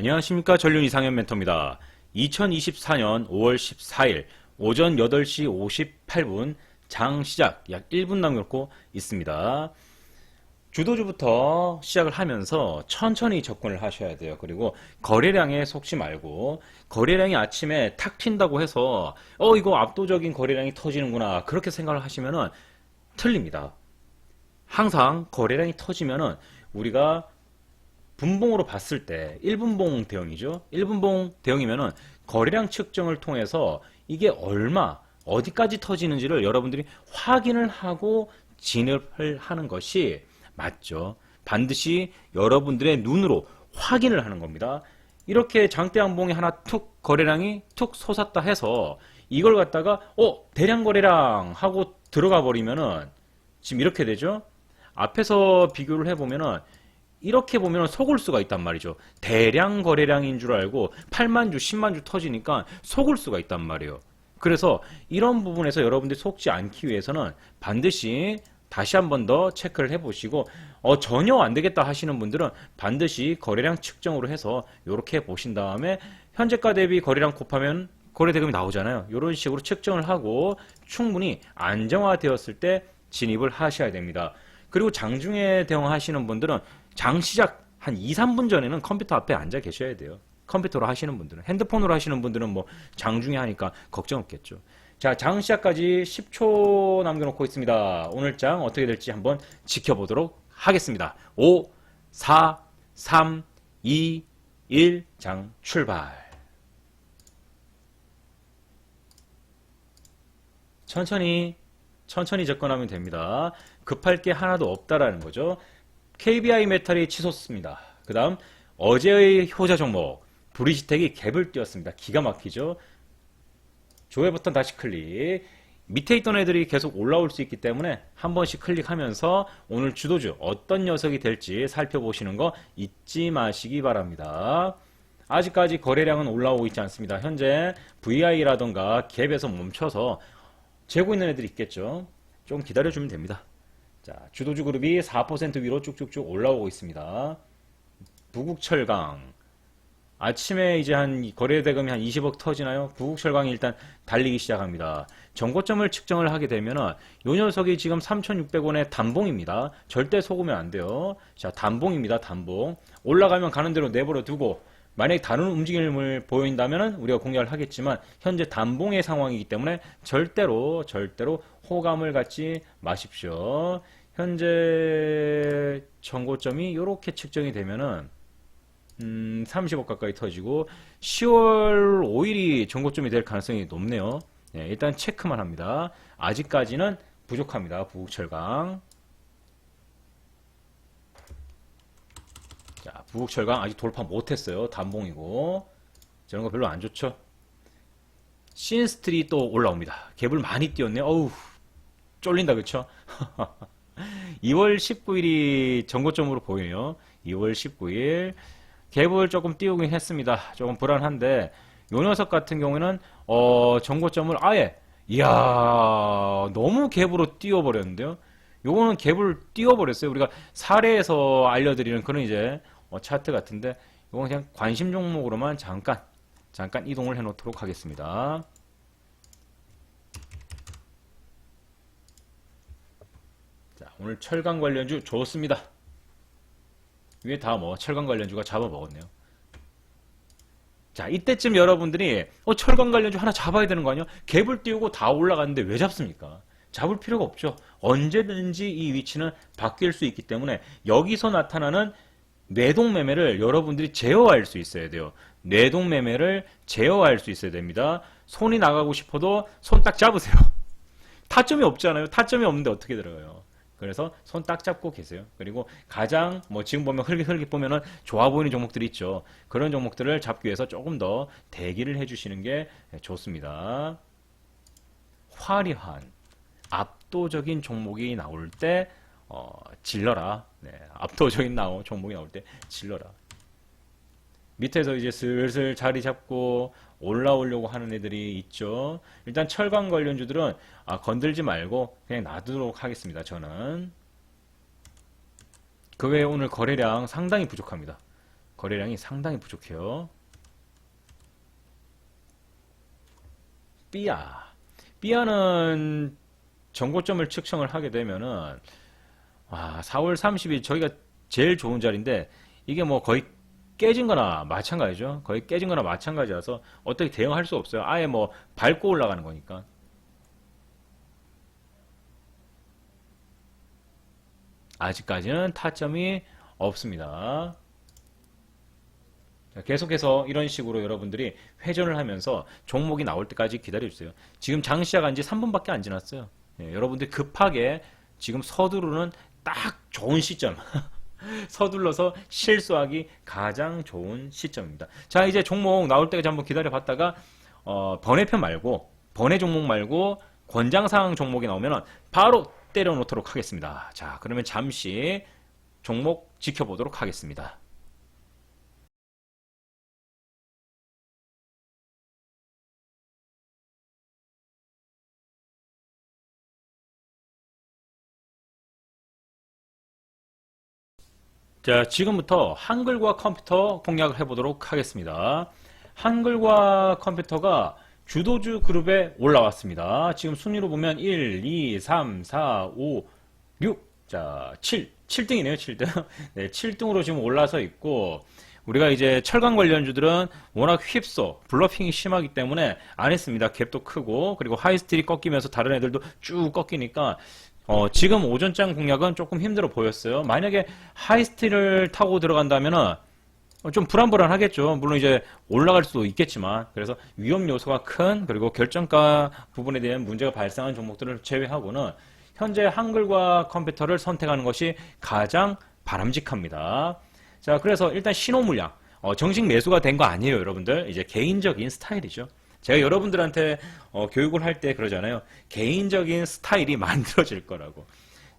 안녕하십니까 전륜 이상현 멘토입니다. 2024년 5월 14일 오전 8시 58분 장 시작 약 1분 남겨놓고 있습니다. 주도주부터 시작을 하면서 천천히 접근을 하셔야 돼요. 그리고 거래량에 속지 말고 거래량이 아침에 탁 튄다고 해서 어 이거 압도적인 거래량이 터지는구나 그렇게 생각을 하시면은 틀립니다. 항상 거래량이 터지면은 우리가 분봉으로 봤을 때 1분봉 대형이죠. 1분봉 대형이면은 거래량 측정을 통해서 이게 얼마 어디까지 터지는지를 여러분들이 확인을 하고 진입을 하는 것이 맞죠. 반드시 여러분들의 눈으로 확인을 하는 겁니다. 이렇게 장대양봉이 하나 툭 거래량이 툭 솟았다 해서 이걸 갖다가 어 대량 거래량 하고 들어가 버리면은 지금 이렇게 되죠. 앞에서 비교를 해보면은 이렇게 보면 속을 수가 있단 말이죠. 대량 거래량인 줄 알고 8만 주, 10만 주 터지니까 속을 수가 있단 말이에요. 그래서 이런 부분에서 여러분들이 속지 않기 위해서는 반드시 다시 한 번 더 체크를 해보시고 어, 전혀 안 되겠다 하시는 분들은 반드시 거래량 측정으로 해서 이렇게 보신 다음에 현재가 대비 거래량 곱하면 거래 대금이 나오잖아요. 이런 식으로 측정을 하고 충분히 안정화되었을 때 진입을 하셔야 됩니다. 그리고 장중에 대응하시는 분들은 장 시작 한 2, 3분 전에는 컴퓨터 앞에 앉아 계셔야 돼요. 컴퓨터로 하시는 분들은 핸드폰으로 하시는 분들은 뭐 장중에 하니까 걱정 없겠죠. 자, 장 시작까지 10초 남겨놓고 있습니다. 오늘 장 어떻게 될지 한번 지켜보도록 하겠습니다. 5, 4, 3, 2, 1, 장 출발. 천천히, 천천히 접근하면 됩니다. 급할 게 하나도 없다라는 거죠. KBI 메탈이 치솟습니다. 그 다음, 어제의 효자 종목, 브리지텍이 갭을 띄웠습니다. 기가 막히죠? 조회 버튼 다시 클릭. 밑에 있던 애들이 계속 올라올 수 있기 때문에 한 번씩 클릭하면서 오늘 주도주 어떤 녀석이 될지 살펴보시는 거 잊지 마시기 바랍니다. 아직까지 거래량은 올라오고 있지 않습니다. 현재 VI라던가 갭에서 멈춰서 재고 있는 애들이 있겠죠. 좀 기다려주면 됩니다. 자, 주도주 그룹이 4% 위로 쭉쭉쭉 올라오고 있습니다. 부국철강. 아침에 이제 한 거래 대금이 한 20억 터지나요? 부국철강이 일단 달리기 시작합니다. 정고점을 측정을 하게 되면은 요 녀석이 지금 3,600원의 단봉입니다. 절대 속으면 안 돼요. 자, 단봉입니다. 단봉. 올라가면 가는 대로 내버려 두고 만약에 다른 움직임을 보인다면은 우리가 공략을 하겠지만 현재 단봉의 상황이기 때문에 절대로 절대로 호감을 갖지 마십시오. 현재 정고점이 이렇게 측정이 되면은 음, 30억 가까이 터지고 10월 5일이 정고점이 될 가능성이 높네요. 네, 일단 체크만 합니다. 아직까지는 부족합니다. 부국철강. 자, 부국철강 아직 돌파 못했어요. 단봉이고. 저런 거 별로 안 좋죠. 신스트리 또 올라옵니다. 갭을 많이 띄웠네요. 어우, 쫄린다, 그쵸? 2월 19일이 정고점으로 보이네요. 2월 19일. 갭을 조금 띄우긴 했습니다. 조금 불안한데, 요 녀석 같은 경우에는, 어, 정고점을 아예, 이야, 너무 갭으로 띄워버렸는데요. 요거는 갭을 띄워버렸어요. 우리가 사례에서 알려드리는 그런 이제, 어, 차트 같은데, 요건 그냥 관심 종목으로만 잠깐, 잠깐 이동을 해 놓도록 하겠습니다. 자, 오늘 철강 관련주 좋습니다. 위에 다 뭐 철강 관련주가 잡아먹었네요. 자, 이때쯤 여러분들이 어, 철강 관련주 하나 잡아야 되는 거 아니야? 갭을 띄우고 다 올라갔는데 왜 잡습니까? 잡을 필요가 없죠. 언제든지 이 위치는 바뀔 수 있기 때문에 여기서 나타나는 뇌동 매매를 여러분들이 제어할 수 있어야 돼요. 뇌동 매매를 제어할 수 있어야 됩니다. 손이 나가고 싶어도 손 딱 잡으세요. 타점이 없잖아요. 타점이 없는데 어떻게 들어가요? 그래서 손 딱 잡고 계세요. 그리고 가장 뭐 지금 보면 흘깃흘깃 보면은 좋아 보이는 종목들이 있죠. 그런 종목들을 잡기 위해서 조금 더 대기를 해주시는 게 좋습니다. 화려한 압도적인 종목이 나올 때 어, 질러라. 네, 압도적인 나오 종목이 나올 때 질러라. 밑에서 이제 슬슬 자리 잡고 올라오려고 하는 애들이 있죠. 일단 철강 관련주들은 아, 건들지 말고 그냥 놔두도록 하겠습니다. 저는 그 외에 오늘 거래량 상당히 부족합니다. 거래량이 상당히 부족해요. 삐아. 삐아는 정고점을 측정을 하게 되면은 와, 4월 30일 저희가 제일 좋은 자리인데 이게 뭐 거의 깨진 거나 마찬가지죠. 거의 깨진 거나 마찬가지라서 어떻게 대응할 수 없어요. 아예 뭐 밟고 올라가는 거니까. 아직까지는 타점이 없습니다. 자, 계속해서 이런 식으로 여러분들이 회전을 하면서 종목이 나올 때까지 기다려주세요. 지금 장 시작한 지 3분밖에 안 지났어요. 예, 여러분들이 급하게 지금 서두르는 딱 좋은 시점. 서둘러서 실수하기 가장 좋은 시점입니다. 자, 이제 종목 나올 때까지 한번 기다려 봤다가, 어, 번외편 말고, 번외 종목 말고, 권장사항 종목이 나오면 바로 때려 놓도록 하겠습니다. 자, 그러면 잠시 종목 지켜보도록 하겠습니다. 자, 지금부터 한글과 컴퓨터 공략을 해보도록 하겠습니다. 한글과 컴퓨터가 주도주 그룹에 올라왔습니다. 지금 순위로 보면 1, 2, 3, 4, 5, 6, 자, 7, 7등이네요, 7등. 네, 7등으로 지금 올라서 있고, 우리가 이제 철강 관련주들은 워낙 휩써, 블러핑이 심하기 때문에 안 했습니다. 갭도 크고, 그리고 하이스틸이 꺾이면서 다른 애들도 쭉 꺾이니까, 어, 지금 오전장 공략은 조금 힘들어 보였어요. 만약에 하이스틸을 타고 들어간다면은 어, 좀 불안불안하겠죠. 물론 이제 올라갈 수도 있겠지만 그래서 위험 요소가 큰 그리고 결정가 부분에 대한 문제가 발생한 종목들을 제외하고는 현재 한글과 컴퓨터를 선택하는 것이 가장 바람직합니다. 자, 그래서 일단 신호 물량 어, 정식 매수가 된 거 아니에요, 여러분들. 이제 개인적인 스타일이죠. 제가 여러분들한테 어, 교육을 할 때 그러잖아요. 개인적인 스타일이 만들어질 거라고.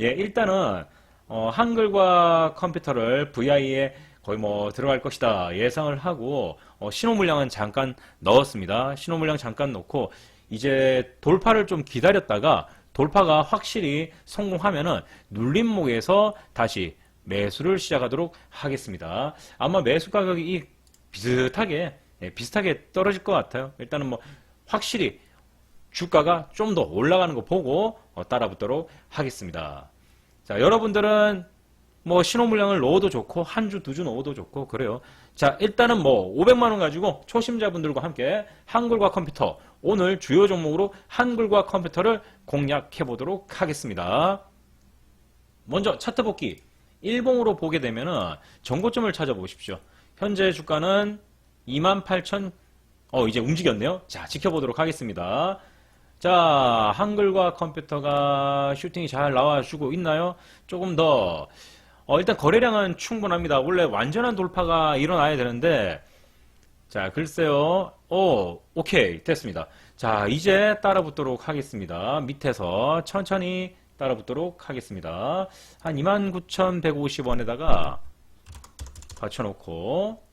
예, 일단은 어, 한글과 컴퓨터를 VI에 거의 뭐 들어갈 것이다 예상을 하고 어, 신호 물량은 잠깐 넣었습니다. 신호 물량 잠깐 넣고 이제 돌파를 좀 기다렸다가 돌파가 확실히 성공하면은 눌림목에서 다시 매수를 시작하도록 하겠습니다. 아마 매수 가격이 이 비슷하게 예, 비슷하게 떨어질 것 같아요. 일단은 뭐 확실히 주가가 좀 더 올라가는 거 보고 어, 따라붙도록 하겠습니다. 자, 여러분들은 뭐 신호 물량을 넣어도 좋고 한 주, 두주 넣어도 좋고 그래요. 자, 일단은 뭐 500만 원 가지고 초심자분들과 함께 한글과 컴퓨터 오늘 주요 종목으로 한글과 컴퓨터를 공략해 보도록 하겠습니다. 먼저 차트 복귀 일봉으로 보게 되면은 정고점을 찾아보십시오. 현재 주가는 28,000 어, 이제 움직였네요. 자, 지켜보도록 하겠습니다. 자, 한글과 컴퓨터가 슈팅이 잘 나와주고 있나요? 조금 더, 어, 일단 거래량은 충분합니다. 원래 완전한 돌파가 일어나야 되는데, 자, 글쎄요. 오, 오케이. 됐습니다. 자, 이제 따라붙도록 하겠습니다. 밑에서 천천히 따라붙도록 하겠습니다. 한 29,150원에다가 받쳐놓고,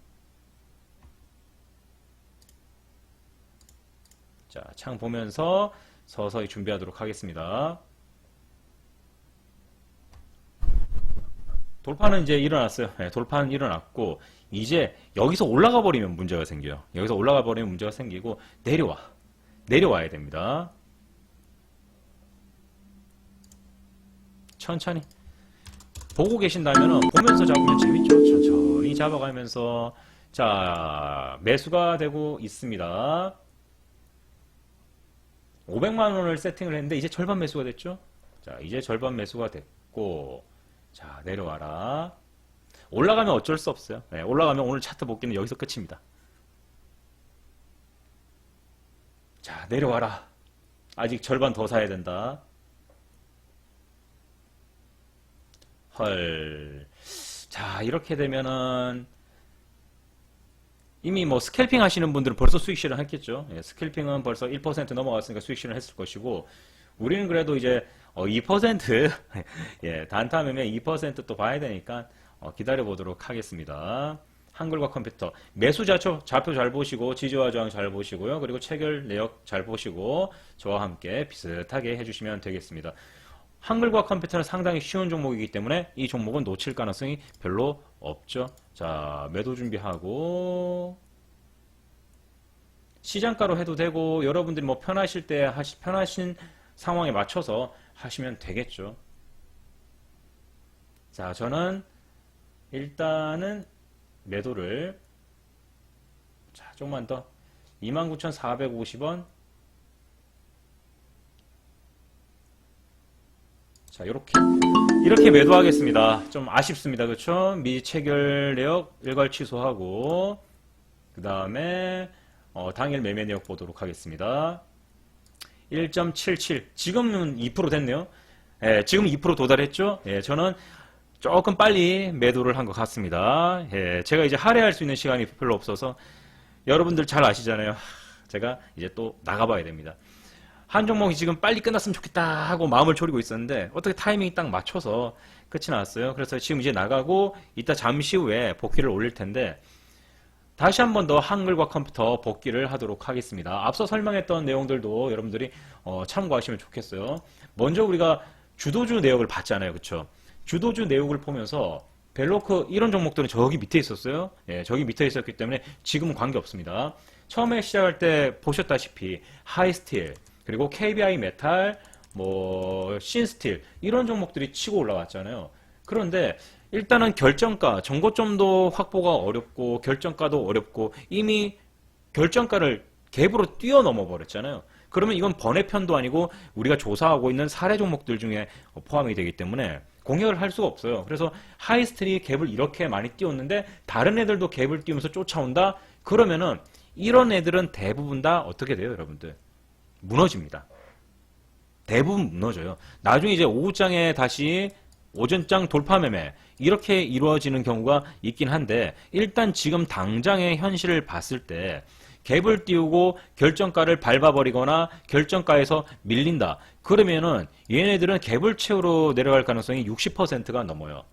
자, 창 보면서 서서히 준비하도록 하겠습니다. 돌파는 이제 일어났어요. 네, 돌파는 일어났고, 이제 여기서 올라가 버리면 문제가 생겨요. 여기서 올라가 버리면 문제가 생기고, 내려와. 내려와야 됩니다. 천천히. 보고 계신다면 보면서 잡으면 재밌죠. 천천히 잡아가면서, 자, 매수가 되고 있습니다. 500만 원을 세팅을 했는데 이제 절반 매수가 됐죠? 자, 이제 절반 매수가 됐고 자, 내려와라. 올라가면 어쩔 수 없어요. 네, 올라가면 오늘 차트 복귀는 여기서 끝입니다. 자, 내려와라. 아직 절반 더 사야 된다. 헐. 자, 이렇게 되면은 이미 뭐 스캘핑 하시는 분들은 벌써 수익 실현 했겠죠. 예, 스캘핑은 벌써 1% 넘어갔으니까 수익 실현 했을 것이고, 우리는 그래도 이제 어, 2% 예, 단타 매매 2%또 봐야 되니까 어, 기다려 보도록 하겠습니다. 한글과 컴퓨터 매수 좌표 좌표 잘 보시고 지지와 저항 잘 보시고요. 그리고 체결 내역 잘 보시고 저와 함께 비슷하게 해주시면 되겠습니다. 한글과 컴퓨터는 상당히 쉬운 종목이기 때문에 이 종목은 놓칠 가능성이 별로 없죠. 자, 매도 준비하고 시장가로 해도 되고 여러분들이 뭐 편하실 때 하시 편하신 상황에 맞춰서 하시면 되겠죠. 자, 저는 일단은 매도를 자, 조금만 더 29,450원 자, 이렇게 이렇게 매도하겠습니다. 좀 아쉽습니다. 그렇죠? 미체결 내역 일괄 취소하고 그 다음에 어, 당일 매매 내역 보도록 하겠습니다. 1.77 지금은 2% 됐네요. 예, 지금 2% 도달했죠? 예, 저는 조금 빨리 매도를 한 것 같습니다. 예, 제가 이제 할애할 수 있는 시간이 별로 없어서 여러분들 잘 아시잖아요. 하, 제가 이제 또 나가봐야 됩니다. 한 종목이 지금 빨리 끝났으면 좋겠다 하고 마음을 졸이고 있었는데 어떻게 타이밍이 딱 맞춰서 끝이 났어요. 그래서 지금 이제 나가고 이따 잠시 후에 복귀를 올릴 텐데 다시 한 번 더 한글과 컴퓨터 복귀를 하도록 하겠습니다. 앞서 설명했던 내용들도 여러분들이 어, 참고하시면 좋겠어요. 먼저 우리가 주도주 내역을 봤잖아요. 그쵸? 주도주 내역을 보면서 벨로크 이런 종목들은 저기 밑에 있었어요. 예, 저기 밑에 있었기 때문에 지금은 관계 없습니다. 처음에 시작할 때 보셨다시피 하이스틸 그리고 KBI 메탈 뭐 신스틸 이런 종목들이 치고 올라왔잖아요. 그런데 일단은 결정가 정고점도 확보가 어렵고 결정가도 어렵고 이미 결정가를 갭으로 뛰어넘어 버렸잖아요. 그러면 이건 번외편도 아니고 우리가 조사하고 있는 사례 종목들 중에 포함이 되기 때문에 공략을 할 수가 없어요. 그래서 하이스트리 갭을 이렇게 많이 띄웠는데 다른 애들도 갭을 띄우면서 쫓아온다? 그러면은 이런 애들은 대부분 다 어떻게 돼요, 여러분들? 무너집니다. 대부분 무너져요. 나중에 이제 오후장에 다시 오전장 돌파 매매 이렇게 이루어지는 경우가 있긴 한데 일단 지금 당장의 현실을 봤을 때 갭을 띄우고 결정가를 밟아버리거나 결정가에서 밀린다. 그러면은 얘네들은 갭을 채우러 내려갈 가능성이 60%가 넘어요.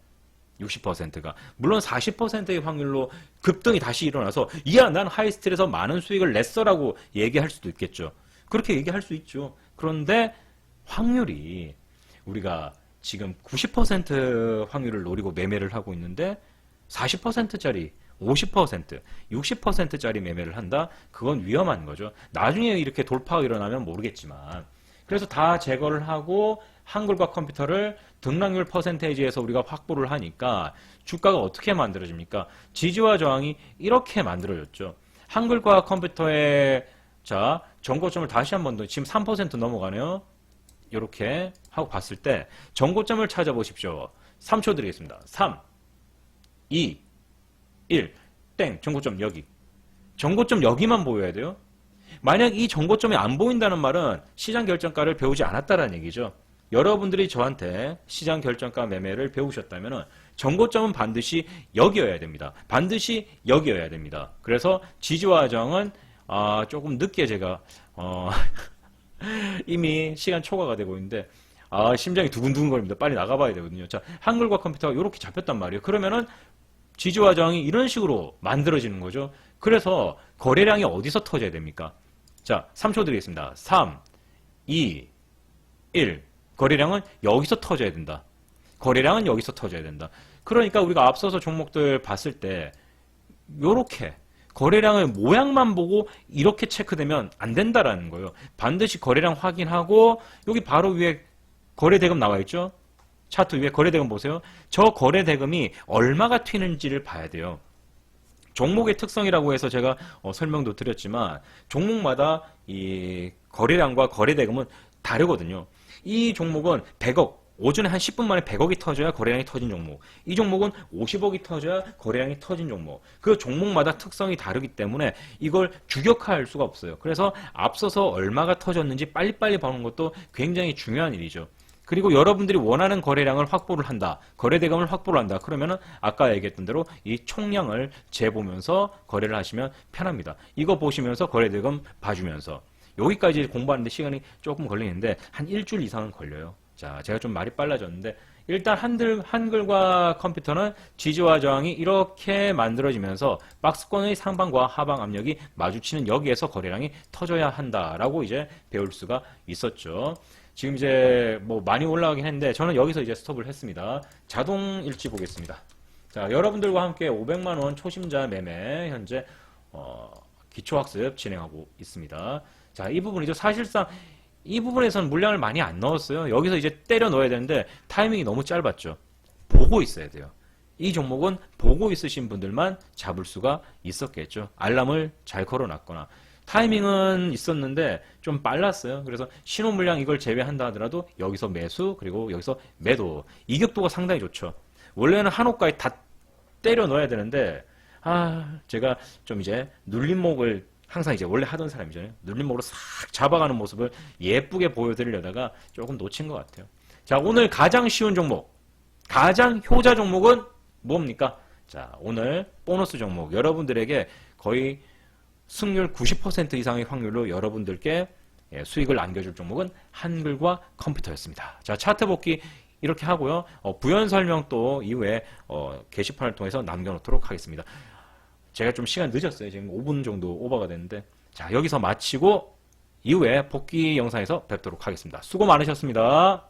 60%가. 물론 40%의 확률로 급등이 다시 일어나서 이야 난 하이스틸에서 많은 수익을 냈어라고 얘기할 수도 있겠죠. 그렇게 얘기할 수 있죠. 그런데 확률이 우리가 지금 90% 확률을 노리고 매매를 하고 있는데 40%짜리 50%, 60%짜리 매매를 한다? 그건 위험한 거죠. 나중에 이렇게 돌파가 일어나면 모르겠지만. 그래서 다 제거를 하고 한글과 컴퓨터를 등락률 퍼센테이지에서 우리가 확보를 하니까 주가가 어떻게 만들어집니까? 지지와 저항이 이렇게 만들어졌죠. 한글과 컴퓨터의 자, 정고점을 다시 한 번 더, 지금 3% 넘어가네요. 이렇게 하고 봤을 때 정고점을 찾아보십시오. 3초 드리겠습니다. 3, 2, 1, 땡, 정고점 여기. 정고점 여기만 보여야 돼요. 만약 이 정고점이 안 보인다는 말은 시장 결정가를 배우지 않았다는 얘기죠. 여러분들이 저한테 시장 결정가 매매를 배우셨다면 정고점은 반드시 여기여야 됩니다. 반드시 여기여야 됩니다. 그래서 지지와 저항은 아, 조금 늦게 제가 어, 이미 시간 초과가 되고 있는데 아, 심장이 두근두근 거립니다. 빨리 나가봐야 되거든요. 자, 한글과 컴퓨터가 이렇게 잡혔단 말이에요. 그러면은 지지와 저항이 이런 식으로 만들어지는 거죠. 그래서 거래량이 어디서 터져야 됩니까? 자, 3초 드리겠습니다. 3, 2, 1. 거래량은 여기서 터져야 된다. 거래량은 여기서 터져야 된다. 그러니까 우리가 앞서서 종목들 봤을 때 요렇게 거래량의 모양만 보고 이렇게 체크되면 안 된다라는 거예요. 반드시 거래량 확인하고 여기 바로 위에 거래 대금 나와 있죠? 차트 위에 거래 대금 보세요. 저 거래 대금이 얼마가 튀는지를 봐야 돼요. 종목의 특성이라고 해서 제가 어, 설명도 드렸지만 종목마다 이 거래량과 거래 대금은 다르거든요. 이 종목은 100억 오전에 한 10분 만에 100억이 터져야 거래량이 터진 종목. 이 종목은 50억이 터져야 거래량이 터진 종목. 그 종목마다 특성이 다르기 때문에 이걸 규격화할 수가 없어요. 그래서 앞서서 얼마가 터졌는지 빨리빨리 보는 것도 굉장히 중요한 일이죠. 그리고 여러분들이 원하는 거래량을 확보를 한다. 거래 대금을 확보를 한다. 그러면은 아까 얘기했던 대로 이 총량을 재보면서 거래를 하시면 편합니다. 이거 보시면서 거래 대금 봐주면서 여기까지 공부하는데 시간이 조금 걸리는데 한 일주일 이상은 걸려요. 자, 제가 좀 말이 빨라졌는데 일단 한글, 한글과 컴퓨터는 지지와 저항이 이렇게 만들어지면서 박스권의 상방과 하방 압력이 마주치는 여기에서 거래량이 터져야 한다라고 이제 배울 수가 있었죠. 지금 이제 뭐 많이 올라가긴 했는데 저는 여기서 이제 스톱을 했습니다. 자동 일지 보겠습니다. 자, 여러분들과 함께 500만 원 초심자 매매 현재 어, 기초학습 진행하고 있습니다. 자, 이 부분이죠. 사실상 이 부분에서는 물량을 많이 안 넣었어요. 여기서 이제 때려 넣어야 되는데 타이밍이 너무 짧았죠. 보고 있어야 돼요. 이 종목은 보고 있으신 분들만 잡을 수가 있었겠죠. 알람을 잘 걸어놨거나. 타이밍은 있었는데 좀 빨랐어요. 그래서 신호 물량 이걸 제외한다 하더라도 여기서 매수 그리고 여기서 매도 이격도가 상당히 좋죠. 원래는 한호가에 다 때려 넣어야 되는데 아 제가 좀 이제 눌림목을 항상 이제 원래 하던 사람이잖아요. 눌림목으로 싹 잡아가는 모습을 예쁘게 보여드리려다가 조금 놓친 것 같아요. 자 오늘 가장 쉬운 종목 가장 효자 종목은 뭡니까? 자, 오늘 보너스 종목 여러분들에게 거의 승률 90% 이상의 확률로 여러분들께 예, 수익을 안겨줄 종목은 한글과 컴퓨터였습니다. 자, 차트 복귀 이렇게 하고요. 어, 부연 설명 또 이후에 어, 게시판을 통해서 남겨놓도록 하겠습니다. 제가 좀 시간 늦었어요. 지금 5분 정도 오버가 됐는데 자, 여기서 마치고 이후에 복귀 영상에서 뵙도록 하겠습니다. 수고 많으셨습니다.